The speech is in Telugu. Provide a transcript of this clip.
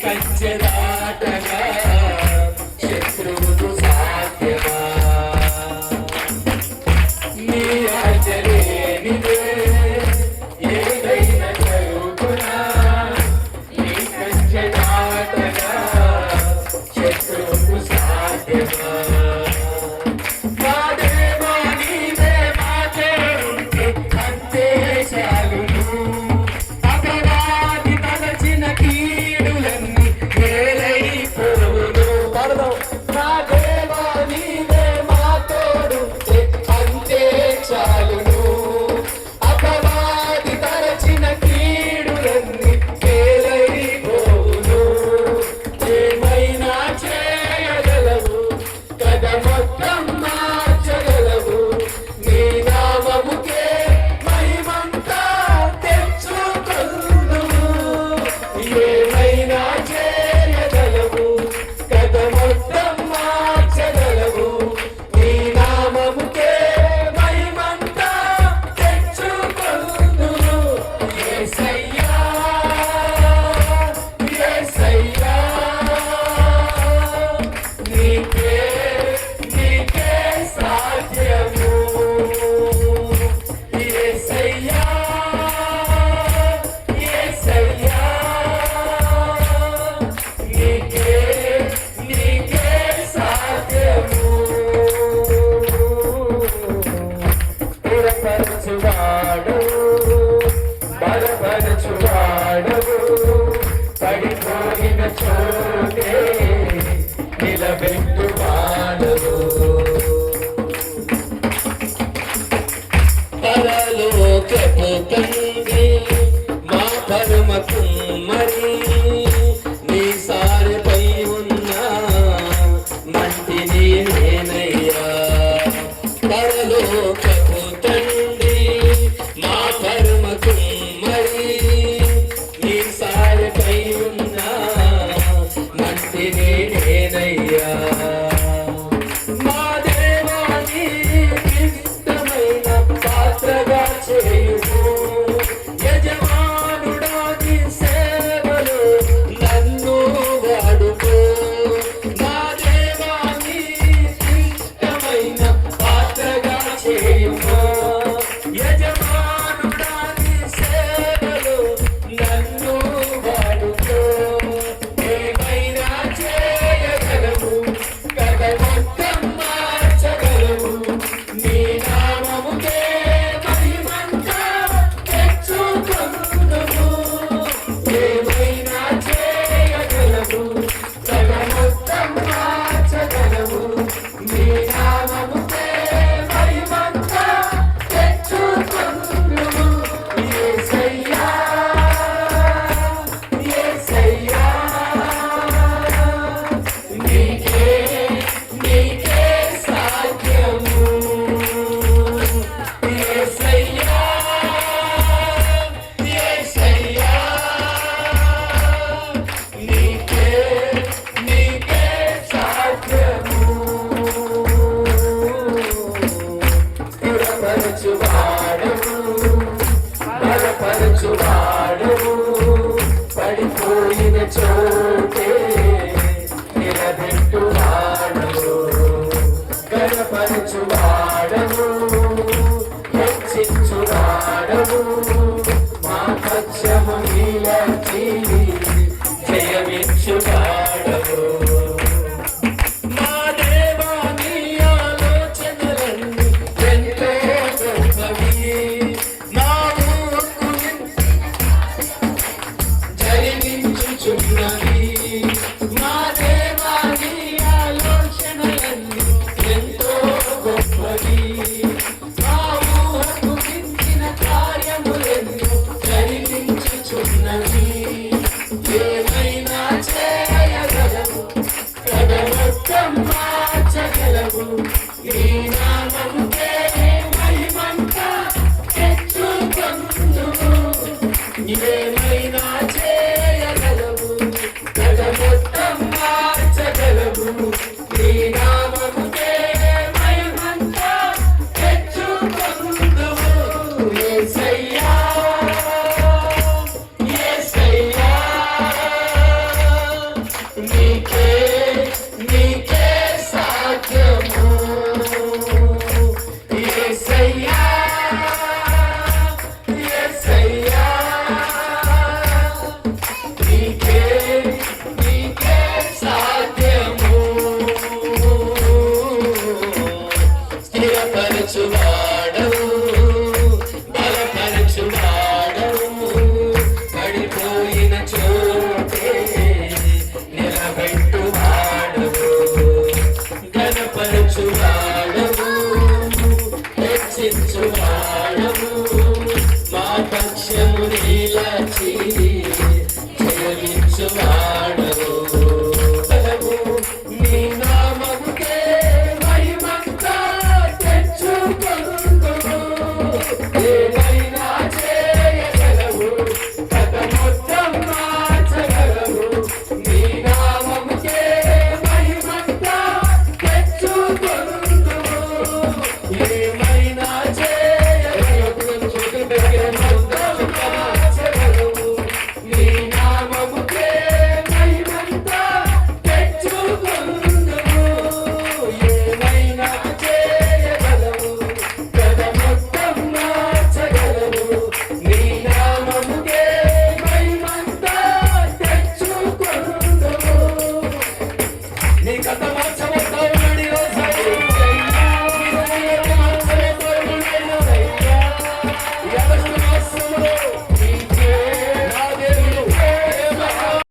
కంచెదాటగా శత్రువుకు సాధ్యమా నీ ఆచరేనిదే ఏదైనా జరుగునా నీ కంచెదాటగా శత్రువుకు సాధ్యమా? também. Música నివసించు